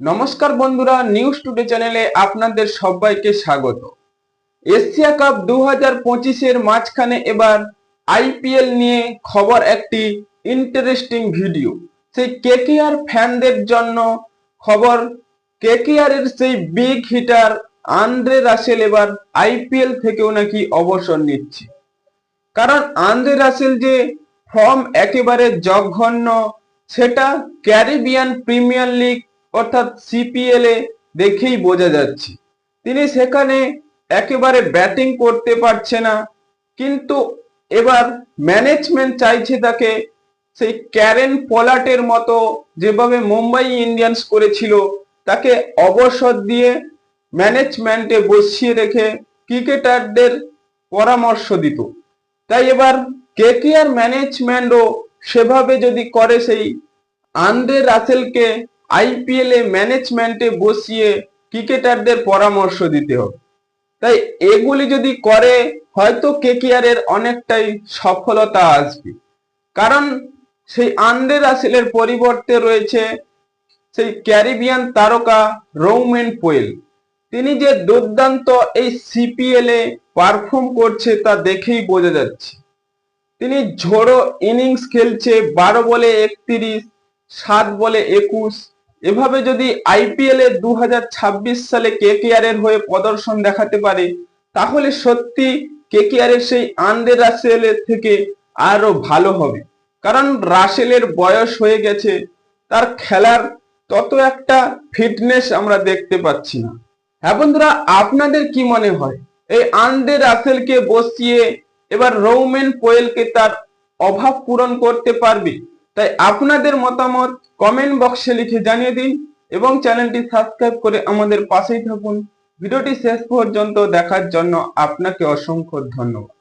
নমস্কার বন্ধুরা news today চ্যানেলে আপনাদের সবাইকে স্বাগত। এশিয়া কাপ দু হাজার পঁচিশের মাঝখানে এবার আইপিএল নিয়ে খবর একটি ইন্টারেস্টিং ভিডিও সেই কেকেআর ফ্যানদের জন্য খবর কেকেআর এর সেই বিগ হিটার আন্দ্রে রাসেল এবার আইপিএল থেকেও নাকি অবসর নিচ্ছে। কারণ আন্দ্রে রাসেল যে ফর্ম একেবারে জঘন্য, সেটা ক্যারিবিয়ান প্রিমিয়ার লিগ অর্থাৎ সিপিএল এ দেখেই বোঝা যাচ্ছে। তিনি সেখানে একেবারে ব্যাটিং করতে পারছে না, কিন্তু এবার ম্যানেজমেন্ট চাইছে তাকে সেই ক্যারেন পলাটের মতো যেভাবে মুম্বাই ইন্ডিয়ান্স করেছিল, তাকে অবসর দিয়ে ম্যানেজমেন্টে বসিয়ে রেখে ক্রিকেটারদের পরামর্শ দিত। তাই এবার কেকেআর ম্যানেজমেন্টও সেভাবে যদি করে, সেই আন্দ্রে রাসেলকে আইপিএল ম্যানেজমেন্টে বসিয়ে ক্রিকেটারদের পরামর্শ দিতে হবে। তাই এগুলি যদি করে, হয়তো কেকেআর অনেকটাই সফলতা আসবে। কারণ সেই আন্দ্রে রাসেলের পরিবর্তে রয়েছে সেই ক্যারিবিয়ান তারকা রৌমেন পোয়েল। তিনি যে দুর্দান্ত এই সিপিএল এ পারফর্ম করছে তা দেখেই বোঝা যাচ্ছে। তিনি ঝোড়ো ইনিংস খেলছে, বারো বলে একত্রিশ, সাত বলে একুশ এভাবে যদি আইপিএল এ দু হাজার ছাব্বিশ সালে কেকেআর এর হয়ে প্রদর্শন দেখাতে পারে, তাহলে সত্যি কেকেআর এর সেই আন্দ্রে রাসেলের থেকে আরও ভালো হবে। কারণ রাসেলের বয়স হয়ে গেছে, তার খেলার তত একটা ফিটনেস আমরা দেখতে পাচ্ছি না। হ্যাঁ বন্ধুরা, আপনাদের কি মনে হয়? এই আন্দ্রে রাসেলকে বসিয়ে এবার রৌমেন পোয়েলকে তার অভাব পূরণ করতে পারবে? তাই আপনাদের মতামত কমেন্ট বক্সে লিখে জানিয়ে দিন এবং চ্যানেলটি সাবস্ক্রাইব করে আমাদের পাশেই থাকুন। ভিডিওটি শেষ পর্যন্ত দেখার জন্য আপনাকে অসংখ্য ধন্যবাদ।